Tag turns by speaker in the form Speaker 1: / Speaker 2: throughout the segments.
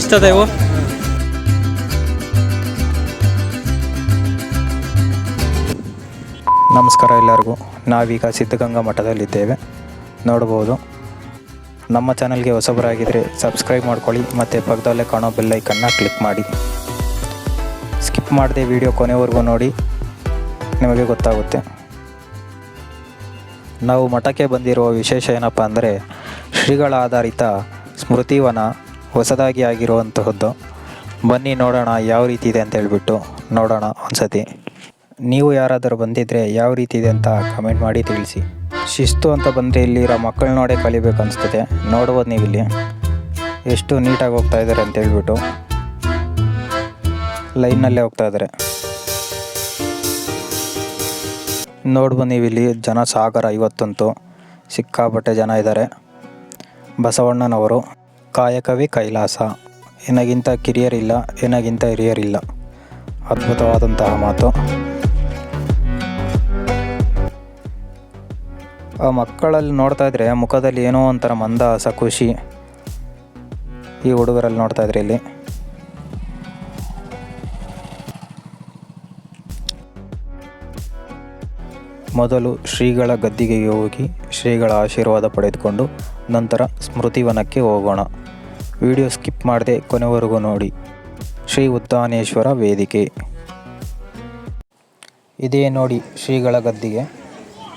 Speaker 1: ಎಷ್ಟದ ಇವು
Speaker 2: ನಮಸ್ಕಾರ ಎಲ್ಲರಿಗೂ. ನಾವೀಗ ಸಿದ್ಧಗಂಗಾ ಮಠದಲ್ಲಿದ್ದೇವೆ. ನೋಡ್ಬೋದು ನಮ್ಮ ಚಾನಲ್ಗೆ ಹೊಸಬರಾಗಿದ್ದರೆ ಸಬ್ಸ್ಕ್ರೈಬ್ ಮಾಡ್ಕೊಳ್ಳಿ, ಮತ್ತು ಪಕ್ಕದಲ್ಲೇ ಕಾಣೋ ಬೆಲ್ಲೈಕನ್ನು ಕ್ಲಿಕ್ ಮಾಡಿ. ಸ್ಕಿಪ್ ಮಾಡದೆ ವಿಡಿಯೋ ಕೊನೆವರೆಗೂ ನೋಡಿ, ನಿಮಗೆ ಗೊತ್ತಾಗುತ್ತೆ. ನಾವು ಮಠಕ್ಕೆ ಬಂದಿರುವ ವಿಶೇಷ ಏನಪ್ಪ ಅಂದರೆ ಶ್ರೀಗಳ ಆಧಾರಿತ ಸ್ಮೃತಿವನ ಹೊಸದಾಗಿ ಆಗಿರುವಂತಹದ್ದು. ಬನ್ನಿ ನೋಡೋಣ ಯಾವ ರೀತಿ ಇದೆ ಅಂತ ಹೇಳ್ಬಿಟ್ಟು ನೋಡೋಣ ಒಂದ್ಸತಿ. ನೀವು ಯಾರಾದರೂ ಬಂದಿದ್ದರೆ ಯಾವ ರೀತಿ ಇದೆ ಅಂತ ಕಮೆಂಟ್ ಮಾಡಿ ತಿಳಿಸಿ. ಶಿಸ್ತು ಅಂತ ಬಂದರೆ ಇಲ್ಲಿರೋ ಮಕ್ಕಳು ನೋಡೇ ಕಲಿಬೇಕು ಅನಿಸ್ತದೆ. ನೋಡ್ಬೋದು ನೀವು ಇಲ್ಲಿ ಎಷ್ಟು ನೀಟಾಗಿ ಹೋಗ್ತಾ ಇದ್ದಾರೆ ಅಂತ ಹೇಳ್ಬಿಟ್ಟು. ಲೈನ್ನಲ್ಲೇ ಹೋಗ್ತಾ ಇದ್ದಾರೆ ನೋಡ್ಬೋದು ನೀವು ಇಲ್ಲಿ ಜನ ಸಾಗರ ಇವತ್ತಂತೂ ಸಿಕ್ಕಾಪಟ್ಟೆ ಜನ ಇದ್ದಾರೆ ಬಸವಣ್ಣನವರು. ಕಾಯಕವೇ ಕೈಲಾಸ. ಏನಾಗಿಂತ ಕಿರಿಯರಿಲ್ಲ ಏನಗಿಂತ ಹಿರಿಯರಿಲ್ಲ. ಅದ್ಭುತವಾದಂತಹ ಮಾತು. ಆ ಮಕ್ಕಳಲ್ಲಿ ನೋಡ್ತಾ ಇದ್ರೆ ಮುಖದಲ್ಲಿ ಏನೋ ಒಂಥರ ಮಂದಹಾಸ ಖುಷಿ. ಈ ಹುಡುಗರಲ್ಲಿ ನೋಡ್ತಾ ಇದ್ರೆ ಇಲ್ಲಿ. ಮೊದಲು ಶ್ರೀಗಳ ಗದ್ದಿಗೆಗೆ ಹೋಗಿ ಶ್ರೀಗಳ ಆಶೀರ್ವಾದ ಪಡೆದುಕೊಂಡು ನಂತರ ಸ್ಮೃತಿವನಕ್ಕೆ ಹೋಗೋಣ. ವಿಡಿಯೋ ಸ್ಕಿಪ್ ಮಾಡದೆ ಕೊನೆವರೆಗೂ ನೋಡಿ. ಶ್ರೀ ಉತ್ತಾನೇಶ್ವರ ವೇದಿಕೆ. ಇದೇ ನೋಡಿ ಶ್ರೀಗಳ ಗದ್ದಿಗೆ.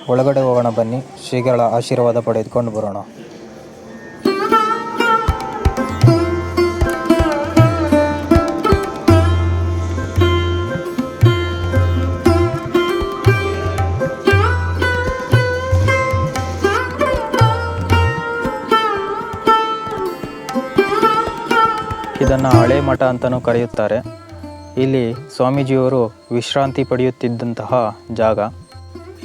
Speaker 2: ಒಳಗಡೆ ಹೋಗೋಣ ಬನ್ನಿ. ಶ್ರೀಗಳ ಆಶೀರ್ವಾದ ಪಡೆದುಕೊಂಡು ಬರೋಣ. ಇದನ್ನು ಹಳೆ ಮಠ ಅಂತಲೂ ಕರೆಯುತ್ತಾರೆ. ಇಲ್ಲಿ ಸ್ವಾಮೀಜಿಯವರು ವಿಶ್ರಾಂತಿ ಪಡೆಯುತ್ತಿದ್ದಂತಹ ಜಾಗ.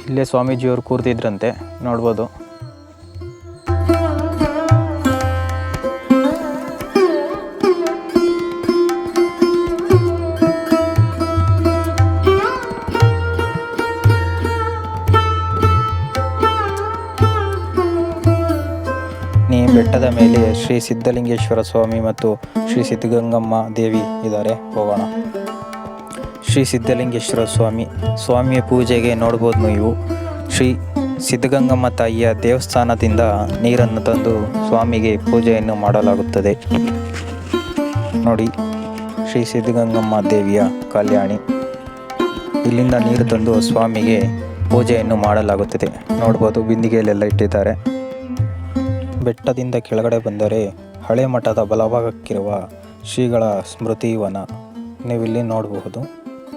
Speaker 2: ಇಲ್ಲೇ ಸ್ವಾಮೀಜಿಯವರು ಕೂರ್ತಿದ್ರಂತೆ ನೋಡ್ಬೋದು. ಬೆಟ್ಟದ ಮೇಲೆ ಶ್ರೀ ಸಿದ್ಧಲಿಂಗೇಶ್ವರ ಸ್ವಾಮಿ ಮತ್ತು ಶ್ರೀ ಸಿದ್ಧಗಂಗಮ್ಮ ದೇವಿ ಇದ್ದಾರೆ. ಹೋಗೋಣ. ಶ್ರೀ ಸಿದ್ಧಲಿಂಗೇಶ್ವರ ಸ್ವಾಮಿ, ಸ್ವಾಮಿಯ ಪೂಜೆಗೆ ನೋಡ್ಬೋದು ನೀವು. ಶ್ರೀ ಸಿದ್ಧಗಂಗಮ್ಮ ತಾಯಿಯ ದೇವಸ್ಥಾನದಿಂದ ನೀರನ್ನು ತಂದು ಸ್ವಾಮಿಗೆ ಪೂಜೆಯನ್ನು ಮಾಡಲಾಗುತ್ತದೆ. ನೋಡಿ, ಶ್ರೀ ಸಿದ್ಧಗಂಗಮ್ಮ ದೇವಿಯ ಕಲ್ಯಾಣಿ. ಇಲ್ಲಿಂದ ನೀರು ತಂದು ಸ್ವಾಮಿಗೆ ಪೂಜೆಯನ್ನು ಮಾಡಲಾಗುತ್ತದೆ. ನೋಡ್ಬೋದು, ಬಿಂದಿಗೆಯಲ್ಲೆಲ್ಲ ಇಟ್ಟಿದ್ದಾರೆ. ಬೆಟ್ಟದಿಂದ ಕೆಳಗಡೆ ಬಂದರೆ ಹಳೆ ಮಠದ ಬಲಭಾಗಕ್ಕಿರುವ ಶ್ರೀಗಳ ಸ್ಮೃತಿವನ. ನೀವಿಲ್ಲಿ ನೋಡಬಹುದು.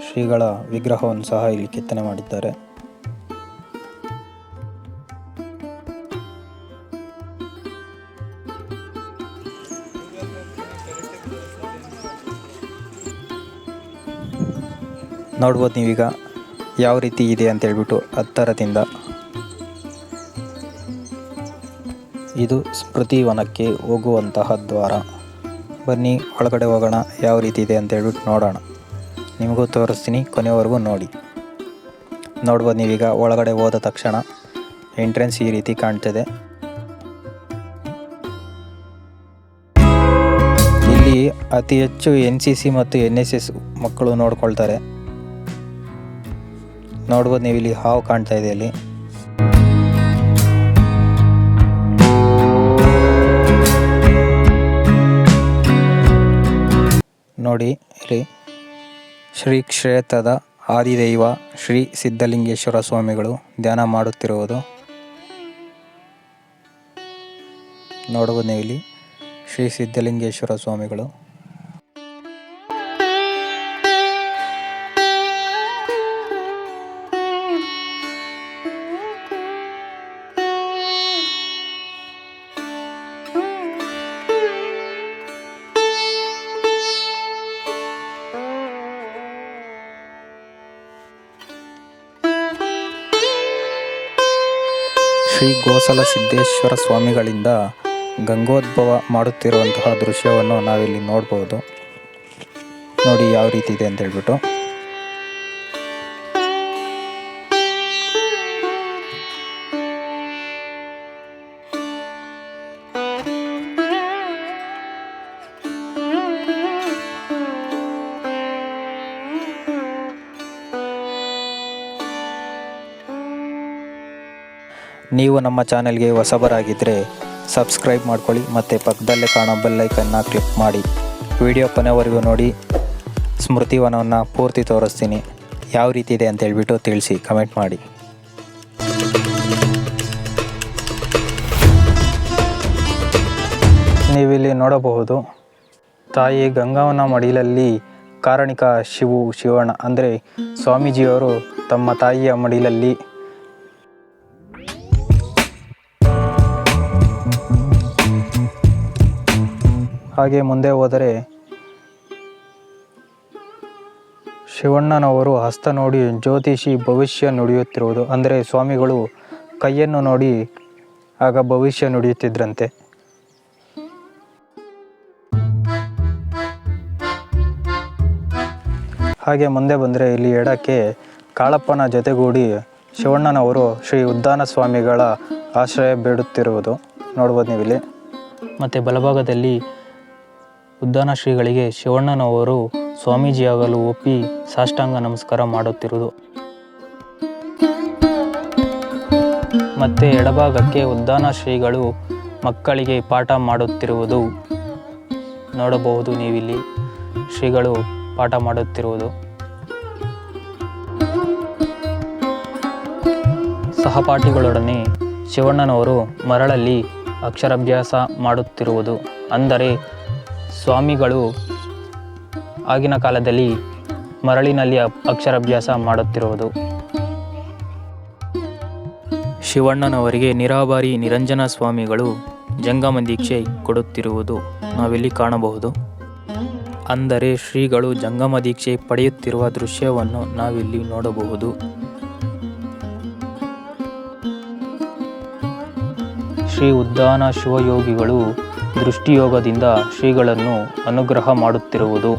Speaker 2: ಶ್ರೀಗಳ ವಿಗ್ರಹವನ್ನು ಸಹ ಇಲ್ಲಿ ಕೆತ್ತನೆ ಮಾಡಿದ್ದಾರೆ. ನೋಡ್ಬೋದು ನೀವೀಗ ಯಾವ ರೀತಿ ಇದೆ ಅಂತ ಹೇಳ್ಬಿಟ್ಟು ಹತ್ತರದಿಂದ ಇದು ಸ್ಮೃತಿ ವನಕ್ಕೆ ಹೋಗುವಂತಹ ದ್ವಾರ. ಬನ್ನಿ, ಒಳಗಡೆ ಹೋಗೋಣ, ಯಾವ ರೀತಿ ಇದೆ ಅಂತ ಹೇಳ್ಬಿಟ್ಟು ನೋಡೋಣ. ನಿಮಗೂ ತೋರಿಸ್ತೀನಿ, ಕೊನೆವರೆಗೂ ನೋಡಿ. ನೋಡ್ಬೋದು ನೀವೀಗ, ಒಳಗಡೆ ಹೋದ ತಕ್ಷಣ ಎಂಟ್ರೆನ್ಸ್ ಈ ರೀತಿ ಕಾಣ್ತದೆ. ಇಲ್ಲಿ ಅತಿ ಹೆಚ್ಚು ಎನ್ ಸಿ ಸಿ ಮತ್ತು ಎನ್ ಎಸ್ ಎಸ್ ಮಕ್ಕಳು ನೋಡ್ಕೊಳ್ತಾರೆ. ನೋಡ್ಬೋದು ನೀವು ಇಲ್ಲಿ ಹಾವು ಕಾಣ್ತಾ ಇದೆ ಇಲ್ಲಿ ನೋಡಿ, ಇಲ್ಲಿ ಶ್ರೀ ಕ್ಷೇತ್ರದ ಆದಿದೈವ ಶ್ರೀ ಸಿದ್ಧಲಿಂಗೇಶ್ವರ ಸ್ವಾಮಿಗಳು ಧ್ಯಾನ ಮಾಡುತ್ತಿರುವುದು. ನೋಡುವುದೇ ಇಲ್ಲಿ ಶ್ರೀ ಸಿದ್ಧಲಿಂಗೇಶ್ವರ ಸ್ವಾಮಿಗಳು. ಶ್ರೀ ಗೋಸಲ ಸಿದ್ದೇಶ್ವರ ಸ್ವಾಮಿಗಳಿಂದ ಗಂಗೋದ್ಭವ ಮಾಡುತ್ತಿರುವಂತಹ ದೃಶ್ಯವನ್ನು ನಾವಿಲ್ಲಿ ನೋಡ್ಬೋದು. ನೋಡಿ ಯಾವ ರೀತಿ ಇದೆ ಅಂತ ಹೇಳ್ಬಿಟ್ಟು. ನೀವು ನಮ್ಮ ಚಾನೆಲ್ಗೆ ಹೊಸಬರಾಗಿದ್ದರೆ ಸಬ್ಸ್ಕ್ರೈಬ್ ಮಾಡ್ಕೊಳ್ಳಿ ಮತ್ತು ಪಕ್ಕದಲ್ಲೇ ಕಾಣೋ ಬೆಲ್ಲೈಕನ್ನು ಕ್ಲಿಕ್ ಮಾಡಿ. ವಿಡಿಯೋ ಕೊನೆವರೆಗೂ ನೋಡಿ. ಸ್ಮೃತಿವನವನ್ನು ಪೂರ್ತಿ ತೋರಿಸ್ತೀನಿ. ಯಾವ ರೀತಿ ಇದೆ ಅಂತ ಹೇಳ್ಬಿಟ್ಟು ತಿಳಿಸಿ ಕಮೆಂಟ್ ಮಾಡಿ. ನೀವಿಲ್ಲಿ ನೋಡಬಹುದು, ತಾಯಿ ಗಂಗಾವನ ಮಡಿಲಲ್ಲಿ ಕಾರಣಿಕ ಶಿವು ಶಿವಣ್ಣ ಅಂದರೆ ಸ್ವಾಮೀಜಿಯವರು ತಮ್ಮ ತಾಯಿಯ ಮಡಿಲಲ್ಲಿ ಹಾಗೆ ಮುಂದೆ ಹೋದರೆ ಶಿವಣ್ಣನವರು ಹಸ್ತ ನೋಡಿ ಜ್ಯೋತಿಷಿ ಭವಿಷ್ಯ ನುಡಿಯುತ್ತಿರುವುದು. ಅಂದರೆ ಸ್ವಾಮಿಗಳು ಕೈಯನ್ನು ನೋಡಿ ಆಗ ಭವಿಷ್ಯ ನುಡಿಯುತ್ತಿದ್ರಂತೆ. ಹಾಗೆ ಮುಂದೆ ಬಂದರೆ ಇಲ್ಲಿ ಎಡಕ್ಕೆ ಕಾಳಪ್ಪನ ಜೊತೆಗೂಡಿ ಶಿವಣ್ಣನವರು ಶ್ರೀ ಉದ್ದಾನ ಸ್ವಾಮಿಗಳ ಆಶ್ರಯ ಬೇಡುತ್ತಿರುವುದು ನೋಡ್ಬೋದು ನೀವಿಲ್ಲಿ. ಮತ್ತು ಬಲಭಾಗದಲ್ಲಿ ಉದ್ದಾನ ಶ್ರೀಗಳಿಗೆ ಶಿವಣ್ಣನವರು ಸ್ವಾಮೀಜಿಯಾಗಲು ಒಪ್ಪಿ ಸಾಷ್ಟಾಂಗ ನಮಸ್ಕಾರ ಮಾಡುತ್ತಿರುವುದು. ಮತ್ತೆ ಎಡಭಾಗಕ್ಕೆ ಉದ್ದಾನ ಶ್ರೀಗಳು ಮಕ್ಕಳಿಗೆ ಪಾಠ ಮಾಡುತ್ತಿರುವುದು ನೋಡಬಹುದು ನೀವಿಲ್ಲಿ. ಶ್ರೀಗಳು ಪಾಠ ಮಾಡುತ್ತಿರುವುದು. ಸಹಪಾಠಿಗಳೊಡನೆ ಶಿವಣ್ಣನವರು ಮರಳಲ್ಲಿ ಅಕ್ಷರಾಭ್ಯಾಸ ಮಾಡುತ್ತಿರುವುದು. ಅಂದರೆ ಸ್ವಾಮಿಗಳು ಆಗಿನ ಕಾಲದಲ್ಲಿ ಮರಳಿನಲ್ಲಿ ಅಕ್ಷರಾಭ್ಯಾಸ ಮಾಡುತ್ತಿರುವುದು. ಶಿವಣ್ಣನವರಿಗೆ ನಿರಾಬಾರಿ ನಿರಂಜನ ಸ್ವಾಮಿಗಳು ಜಂಗಮ ದೀಕ್ಷೆ ಕೊಡುತ್ತಿರುವುದು ನಾವಿಲ್ಲಿ ಕಾಣಬಹುದು. ಅಂದರೆ ಶ್ರೀಗಳು ಜಂಗಮ ದೀಕ್ಷೆ ಪಡೆಯುತ್ತಿರುವ ದೃಶ್ಯವನ್ನು ನಾವಿಲ್ಲಿ ನೋಡಬಹುದು. ಶ್ರೀ ಉದ್ದಾನ ಶಿವಯೋಗಿಗಳು ದೃಷ್ಟಿಯೋಗದಿಂದ ಶ್ರೀಗಳನ್ನು ಅನುಗ್ರಹ ಮಾಡುತ್ತಿರುವುದು.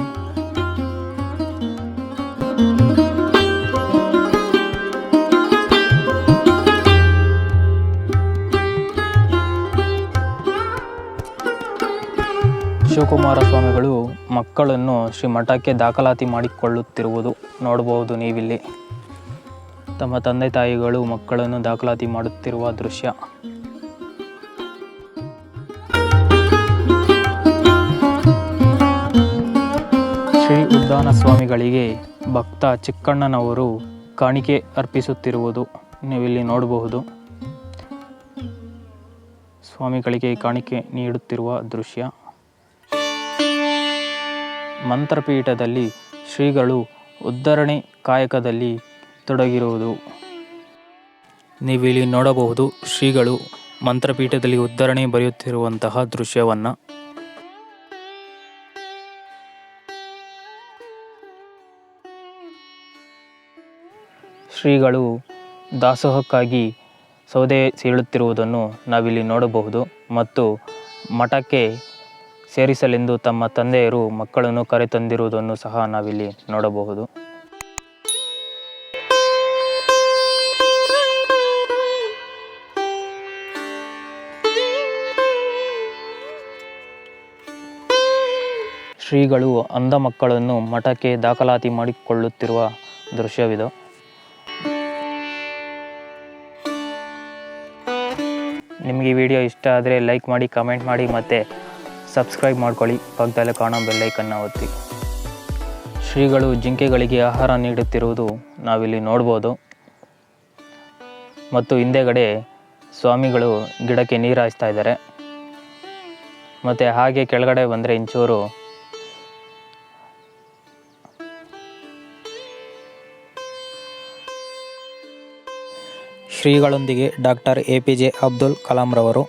Speaker 2: ಶಿವಕುಮಾರ ಸ್ವಾಮಿಗಳು ಮಕ್ಕಳನ್ನು ಶ್ರೀ ಮಠಕ್ಕೆ ದಾಖಲಾತಿ ಮಾಡಿಕೊಳ್ಳುತ್ತಿರುವುದು ನೋಡಬಹುದು ನೀವಿಲ್ಲಿ. ತಮ್ಮ ತಂದೆ ತಾಯಿಗಳು ಮಕ್ಕಳನ್ನು ದಾಖಲಾತಿ ಮಾಡುತ್ತಿರುವ ದೃಶ್ಯ. ಶ್ರೀ ಸ್ವಾಮಿಗಳಿಗೆ ಭಕ್ತ ಚಿಕ್ಕಣ್ಣನವರು ಕಾಣಿಕೆ ಅರ್ಪಿಸುತ್ತಿರುವುದು ನೀವಿಲ್ಲಿ ನೋಡಬಹುದು. ಸ್ವಾಮಿಗಳಿಗೆ ಕಾಣಿಕೆ ನೀಡುತ್ತಿರುವ ದೃಶ್ಯ. ಮಂತ್ರಪೀಠದಲ್ಲಿ ಶ್ರೀಗಳು ಉದ್ಧರಣೆ ಕಾಯಕದಲ್ಲಿ ತೊಡಗಿರುವುದು. ನೀವಿಲ್ಲಿ ನೋಡಬಹುದು ಶ್ರೀಗಳು ಮಂತ್ರಪೀಠದಲ್ಲಿ ಉದ್ಧರಣೆ ಬರೆಯುತ್ತಿರುವಂತಹ ದೃಶ್ಯವನ್ನು. ಶ್ರೀಗಳು ದಾಸೋಹಕ್ಕಾಗಿ ಸೌದೆ ಸೀಳುತ್ತಿರುವುದನ್ನು ನಾವಿಲ್ಲಿ ನೋಡಬಹುದು ಮತ್ತು ಮಠಕ್ಕೆ ಸೇರಿಸಲೆಂದು ತಮ್ಮ ತಂದೆಯರು ಮಕ್ಕಳನ್ನು ಕರೆತಂದಿರುವುದನ್ನು ಸಹ ನಾವಿಲ್ಲಿ ನೋಡಬಹುದು. ಶ್ರೀಗಳು ಅಂಧ ಮಕ್ಕಳನ್ನು ಮಠಕ್ಕೆ ದಾಖಲಾತಿ ಮಾಡಿಕೊಳ್ಳುತ್ತಿರುವ ದೃಶ್ಯವಿದು. ನಿಮಗೆ ಈ ವಿಡಿಯೋ ಇಷ್ಟ ಆದರೆ ಲೈಕ್ ಮಾಡಿ ಕಮೆಂಟ್ ಮಾಡಿ ಮತ್ತು ಸಬ್ಸ್ಕ್ರೈಬ್ ಮಾಡ್ಕೊಳ್ಳಿ. ಪಕ್ಕದಲ್ಲೇ ಕಾಣೋ ಬೆಲ್ಲೈಕನ್ನು ಒತ್ತಿ. ಶ್ರೀಗಳು ಜಿಂಕೆಗಳಿಗೆ ಆಹಾರ ನೀಡುತ್ತಿರುವುದು ನಾವಿಲ್ಲಿ ನೋಡ್ಬೋದು. ಮತ್ತು ಹಿಂದೆಗಡೆ ಸ್ವಾಮಿಗಳು ಗಿಡಕ್ಕೆ ನೀರು ಹಾಯಿಸ್ತಾ ಇದ್ದಾರೆ. ಮತ್ತು ಹಾಗೆ ಕೆಳಗಡೆ ಬಂದರೆ Inchuru ಶ್ರೀಗಳೊಂದಿಗೆ doctor A P J Abdul ಕಲಾಂರವರು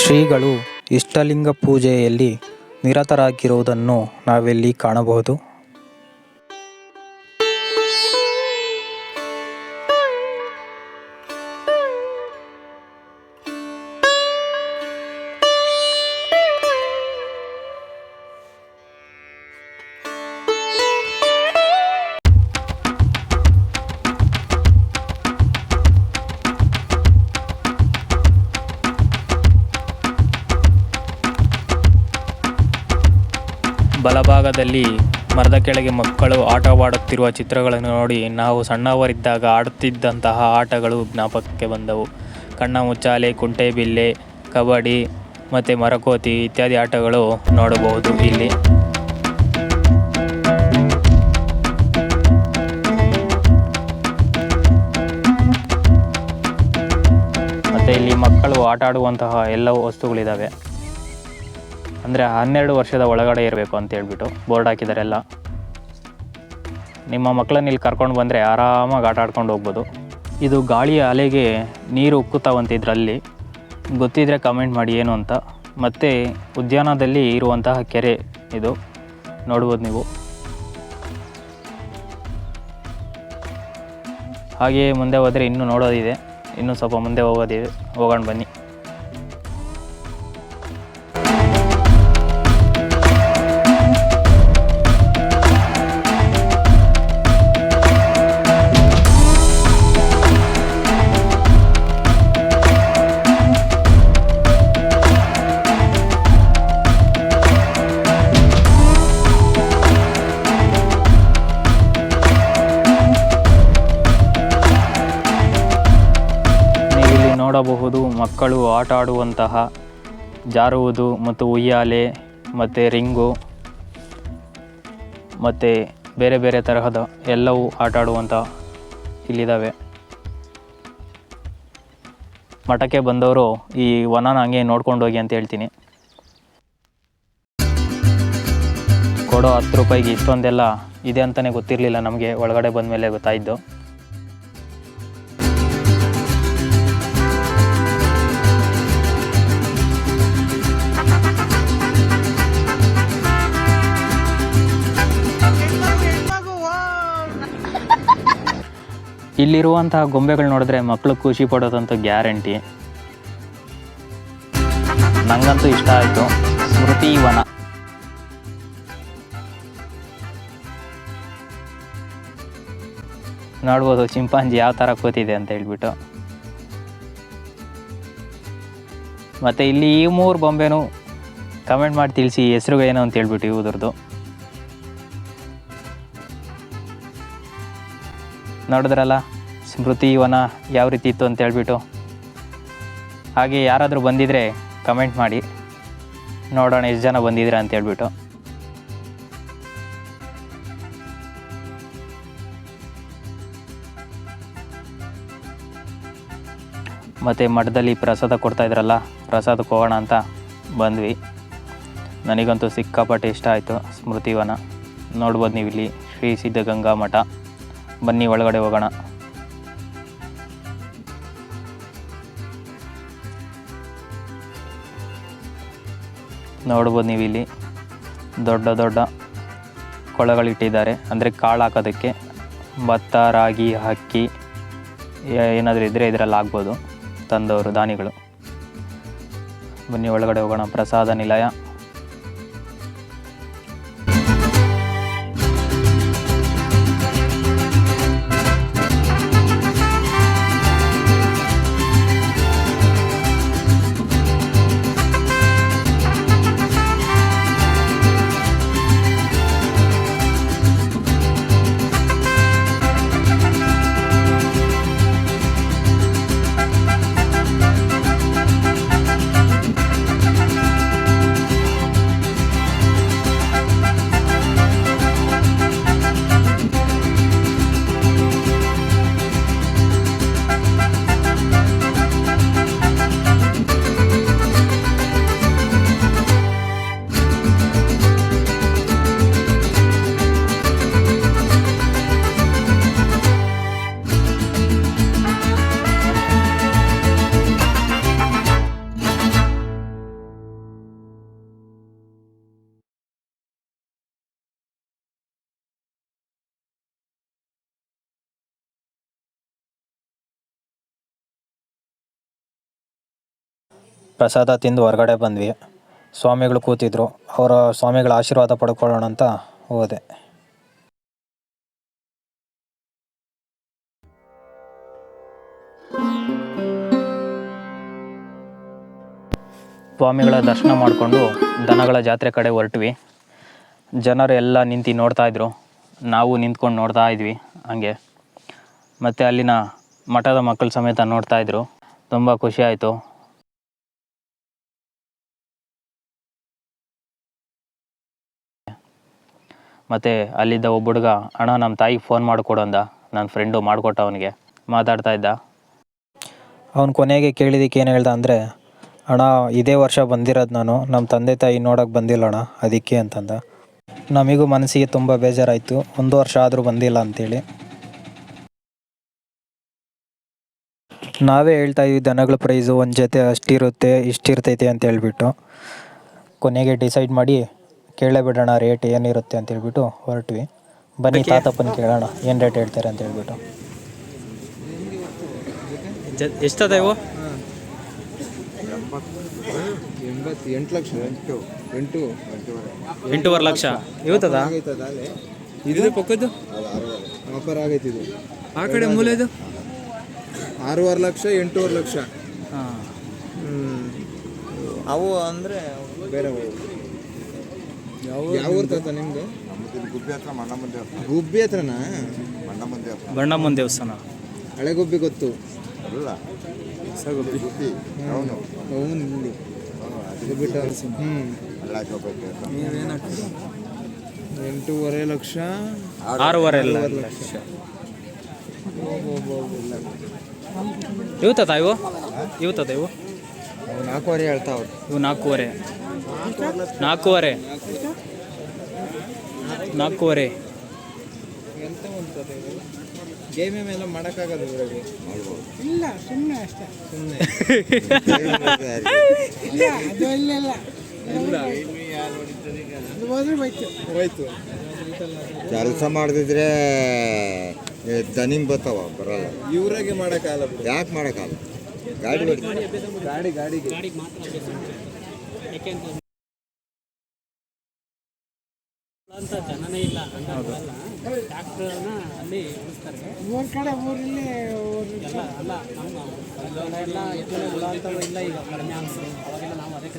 Speaker 2: ಶ್ರೀಗಳು ಇಷ್ಟಲಿಂಗ ಪೂಜೆಯಲ್ಲಿ ನಿರತರಾಗಿರುವುದನ್ನು ನಾವಿಲ್ಲಿ ಕಾಣಬಹುದು. ಮರದ ಕೆಳಗೆ ಮಕ್ಕಳು ಆಟವಾಡುತ್ತಿರುವ ಚಿತ್ರಗಳನ್ನು ನೋಡಿ ನಾವು ಸಣ್ಣವರಿದ್ದಾಗ ಆಡುತ್ತಿದ್ದಂತಹ ಆಟಗಳು ಜ್ಞಾಪಕಕ್ಕೆ ಬಂದವು. ಕಣ್ಣ ಮುಚ್ಚಾಲೆ ಕುಂಟೆಬಿಲ್ಲೆ ಕಬಡ್ಡಿ ಮತ್ತು ಮರಕೋತಿ ಇತ್ಯಾದಿ ಆಟಗಳು ನೋಡಬಹುದು ಇಲ್ಲಿ. ಮತ್ತು ಇಲ್ಲಿ ಮಕ್ಕಳು ಆಟ ಆಡುವಂತಹ ಎಲ್ಲ ವಸ್ತುಗಳಿದ್ದಾವೆ ಅಂದರೆ ಹನ್ನೆರಡು ವರ್ಷದ ಒಳಗಡೆ ಇರಬೇಕು ಅಂತ ಹೇಳ್ಬಿಟ್ಟು ಬೋರ್ಡ್ ಹಾಕಿದಾರೆಲ್ಲ. ನಿಮ್ಮ ಮಕ್ಕಳನ್ನ ಇಲ್ಲಿ ಕರ್ಕೊಂಡು ಬಂದರೆ ಆರಾಮಾಗಿ ಆಟ ಆಡ್ಕೊಂಡು ಹೋಗ್ಬೋದು. ಇದು ಗಾಳಿಯ ಅಲೆಗೆ ನೀರು ಉಕ್ಕುತ್ತಾವಂತ ಇದರಲ್ಲಿ ಗೊತ್ತಿದ್ರೆ ಕಮೆಂಟ್ ಮಾಡಿ ಏನು ಅಂತ. ಮತ್ತು ಉದ್ಯಾನದಲ್ಲಿ ಇರುವಂತಹ ಕೆರೆ ಇದು. ನೋಡ್ಬೋದು ನೀವು. ಹಾಗೆಯೇ ಮುಂದೆ ಹೋದರೆ ಇನ್ನೂ ನೋಡೋದಿದೆ. ಇನ್ನೂ ಸ್ವಲ್ಪ ಮುಂದೆ ಹೋಗೋದಿದೆ. ಹೋಗೋಣ ಬನ್ನಿ. ಮಕ್ಕಳು ಆಟ ಆಡುವಂತಹ ಜಾರುವುದು ಮತ್ತು ಉಯ್ಯಾಲೆ ಮತ್ತು ರಿಂಗು ಮತ್ತು ಬೇರೆ ಬೇರೆ ತರಹದ ಎಲ್ಲವೂ ಆಟ ಆಡುವಂಥ ಇಲ್ಲಿದ್ದಾವೆ ಮಠಕ್ಕೆ ಬಂದವರು ಈ ವನನ ಹಂಗೆ ನೋಡ್ಕೊಂಡು ಹೋಗಿ ಅಂತ ಹೇಳ್ತೀನಿ. ಕೊಡೋ ಹತ್ತು ರೂಪಾಯಿಗೆ ಇಷ್ಟೊಂದೆಲ್ಲ ಇದೆ ಅಂತಲೇ ಗೊತ್ತಿರಲಿಲ್ಲ ನಮಗೆ, ಒಳಗಡೆ ಬಂದ ಮೇಲೆ ಗೊತ್ತಾಯಿದ್ದು ಇಲ್ಲಿರುವಂತಹ ಗೊಂಬೆಗಳು ನೋಡಿದ್ರೆ ಮಕ್ಕಳು ಖುಷಿ ಪಡೋದಂತೂ ಗ್ಯಾರಂಟಿ. ನಂಗಂತೂ ಇಷ್ಟ ಆಯಿತು. ಸ್ಮೃತಿ ವನ. ನೋಡ್ಬೋದು ಚಿಂಪಾಂಜಿ ಯಾವ ಥರ ಕೂತಿದೆ ಅಂತ ಹೇಳ್ಬಿಟ್ಟು. ಮತ್ತು ಇಲ್ಲಿ ಈ ಮೂರು ಬೊಂಬೆನೂ ಕಮೆಂಟ್ ಮಾಡಿ ತಿಳಿಸಿ ಹೆಸರುಗಳೇನು ಅಂತ ಹೇಳ್ಬಿಟ್ಟು ಇವುದ್ರದ್ದು ನೋಡಿದ್ರಲ್ಲ? ಸ್ಮೃತಿ, ವನ ಯಾವ ರೀತಿ ಇತ್ತು ಅಂತ ಹೇಳ್ಬಿಟ್ಟು. ಹಾಗೆ ಯಾರಾದರೂ ಬಂದಿದ್ರೆ ಕಮೆಂಟ್ ಮಾಡಿ. ನೋಡೋಣ ಎಷ್ಟು ಜನ ಬಂದಿದ್ದೀರಾ ಅಂತ ಹೇಳ್ಬಿಟ್ಟು. ಮತ್ತು ಮಠದಲ್ಲಿ ಪ್ರಸಾದ ಕೊಡ್ತಾ ಇದ್ರಲ್ಲ, ಪ್ರಸಾದಕ್ಕೆ ಹೋಗೋಣ ಅಂತ ಬಂದ್ವಿ. ನನಗಂತೂ ಸಿಕ್ಕಾಪಟ್ಟೆ ಇಷ್ಟ ಆಯಿತು ಸ್ಮೃತಿವನ ನೋಡ್ಬೋದು ನೀವು ಇಲ್ಲಿ ಶ್ರೀ ಸಿದ್ಧಗಂಗಾ ಮಠ. ಬನ್ನಿ ಒಳಗಡೆ ಹೋಗೋಣ. ನೋಡ್ಬೋದು ನೀವು ಇಲ್ಲಿ ದೊಡ್ಡ ದೊಡ್ಡ ಕೊಳಗಳಿಟ್ಟಿದ್ದಾರೆ. ಅಂದರೆ ಕಾಳು ಹಾಕೋದಕ್ಕೆ ಭತ್ತ, ರಾಗಿ, ಅಕ್ಕಿ ಏನಾದರೂ ಇದ್ದರೆ ಇದರಲ್ಲಿ ಆಗ್ಬೋದು ತಂದವರು, ದಾನಿಗಳು. ಬನ್ನಿ ಒಳಗಡೆ ಹೋಗೋಣ. ಪ್ರಸಾದ ನಿಲಯ.
Speaker 3: ಪ್ರಸಾದ ತಿಂದು ಹೊರಗಡೆ ಬಂದ್ವಿ. ಸ್ವಾಮಿಗಳು ಕೂತಿದ್ರು. ಅವರ ಸ್ವಾಮಿಗಳ ಆಶೀರ್ವಾದ ಪಡ್ಕೊಳ್ಳೋಣ ಅಂತ ಹೋದೆ.
Speaker 2: ಸ್ವಾಮಿಗಳ ದರ್ಶನ ಮಾಡಿಕೊಂಡು ದನಗಳ ಜಾತ್ರೆ ಕಡೆ ಹೊರಟ್ವಿ.
Speaker 1: ಜನರು ಎಲ್ಲ ನಿಂತು ನೋಡ್ತಾ ಇದ್ರು. ನಾವು ನಿಂತ್ಕೊಂಡು ನೋಡ್ತಾ ಇದ್ವಿ ಹಂಗೆ. ಮತ್ತು ಅಲ್ಲಿನ ಮಠದ ಮಕ್ಕಳು ಸಮೇತ ನೋಡ್ತಾ ಇದ್ರು. ತುಂಬ ಖುಷಿ ಮತ್ತು ಅಲ್ಲಿದ್ದ ಒಬ್ಬ ಹುಡುಗ, ಅಣ್ಣ ನಮ್ಮ ತಾಯಿಗೆ ಫೋನ್ ಮಾಡಿಕೊಡು ಅಂದ. ನನ್ನ ಫ್ರೆಂಡು ಮಾಡಿಕೊಟ್ಟ ಅವನಿಗೆ. ಮಾತಾಡ್ತಾ ಇದ್ದ.
Speaker 2: ಅವನು ಕೊನೆಗೆ ಕೇಳಿದಕ್ಕೆ ಏನು ಹೇಳ್ದ ಅಂದರೆ, ಅಣ್ಣ, ಇದೇ ವರ್ಷ ಬಂದಿರೋದು ನಾನು. ನಮ್ಮ ತಂದೆ ತಾಯಿ ನೋಡೋಕೆ ಬಂದಿಲ್ಲ ಅಣ್ಣ, ಅದಕ್ಕೆ ಅಂತಂದ. ನಮಗೂ ಮನಸ್ಸಿಗೆ ತುಂಬ ಬೇಜಾರಾಯಿತು. ಒಂದು ವರ್ಷ ಆದರೂ ಬಂದಿಲ್ಲ ಅಂತೇಳಿ. ನಾವೇ ಹೇಳ್ತಾ ಇದ್ವಿ, ದನಗಳ ಪ್ರೈಸು ಒಂದು ಜೊತೆ ಅಷ್ಟಿರುತ್ತೆ, ಇಷ್ಟಿರ್ತೈತೆ ಅಂತ ಹೇಳ್ಬಿಟ್ಟು. ಕೊನೆಗೆ ಡಿಸೈಡ್ ಮಾಡಿ ಕೇಳೇ ಬಿಡೋಣ ರೇಟ್ ಏನಿರುತ್ತೆ ಅಂತ ಹೇಳ್ಬಿಟ್ಟು ಹೊರಟ್ವಿ. ಬನ್ನಿ ತಾತಪ್ಪನ ಕೇಳೋಣ ಏನು ರೇಟ್ ಹೇಳ್ತಾರೆ ಅಂತ ಹೇಳ್ಬಿಟ್ಟು.
Speaker 1: ಎಷ್ಟದ ಇವು?
Speaker 4: ಎಂಬತ್ತು ಎಂಟು ಲಕ್ಷ ಎಂಟು ಎಂಟು
Speaker 1: ಎಂಟೂವರೆ. ಲಕ್ಷ. ಇವತ್ತದ?
Speaker 5: ಇದು ಪಕ್ಕದ್ದು?
Speaker 4: ಆಫರ್ ಆಗೈತಿ ಇದು.
Speaker 5: ಆ ಕಡೆ ಮೂಲೆ ಇದು?
Speaker 4: ಆರೂವರೆ ಲಕ್ಷ ಎಂಟೂವರೆ ಲಕ್ಷ.
Speaker 1: ಹಾಂ.
Speaker 2: ಅವು ಅಂದರೆ
Speaker 4: ಬೇರೆ ಯಾವ ಊರ್ ತಾತ ನಿಮ್ದು? ಗುಬ್ಬಿ ಹತ್ರನಾ?
Speaker 1: ಬಣ್ಣಮ್ಮನ ದೇವಸ್ಥಾನ.
Speaker 4: ಹಳೆ ಗುಬ್ಬಿ ಗೊತ್ತು. ಅವನು. ಇಲ್ಲಿ ಇದು ಬಿಟ್ಟ ಹ್ಮ್. ಎಂಟೂವರೆ ಲಕ್ಷ.
Speaker 1: ಆರೂವರೆ ಎಲ್ಲ
Speaker 4: ಲಕ್ಷ.
Speaker 1: ಇವತ್ತದ ಇವು? ಇವು
Speaker 4: ಅವು ನಾಲ್ಕೂವರೆ ಹೇಳ್ತಾವ್ರು.
Speaker 1: ಇವು ನಾಲ್ಕೂವರೆ. ನಾಲ್ಕೂವರೆ. ನಾಲ್ಕೂವರೆ.
Speaker 4: ಎಂತ ಗೇಮ್ ಇಲ್ಲ ಸುಮ್ಮನೆ ಅಷ್ಟೇ. ಸುಮ್ಮನೆ ಹೋಯ್ತು.
Speaker 6: ಕೆಲಸ ಮಾಡದಿದ್ರೆ ದನಿಂಗ್ ಬರ್ತಾವ ಬರಲ್ಲ.
Speaker 4: ಇವ್ರಾಗೆ ಮಾಡೋಕ್ಕಾಗಲ್ಲ
Speaker 6: ಯಾಕೆ ಮಾಡೋಕ್ಕಾಗಲ್ಲ? ಗಾಡಿ ಗಾಡಿ
Speaker 4: ಗಾಡಿ ಗಾಡಿಗೆ.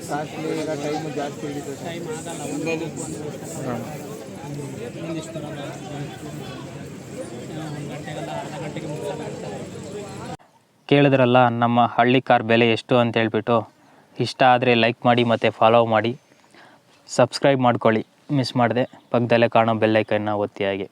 Speaker 4: ಕಾಸ್ಟ್ಲಿ ಈಗ ಟೈಮ್ ಜಾಸ್ತಿ ಹಿಡಿತದೆ
Speaker 1: ಕೇಳಿದ್ರಲ್ಲ ನಮ್ಮ ಹಳ್ಳಿ ಕಾರ್ ಬೆಲೆ ಎಷ್ಟು ಅಂತ ಹೇಳ್ಬಿಟ್ಟು ಇಷ್ಟ ಆದರೆ ಲೈಕ್ ಮಾಡಿ ಮತ್ತು ಫಾಲೋ ಮಾಡಿ. ಸಬ್ಸ್ಕ್ರೈಬ್ ಮಾಡ್ಕೊಳ್ಳಿ. ಮಿಸ್ ಮಾಡಿದೆ. ಪಕ್ಕದಲ್ಲೇ ಕಾಣೋ ಬೆಲ್ಲೈಕನ್ನ ಒತ್ತಿ ಹಾಗೆ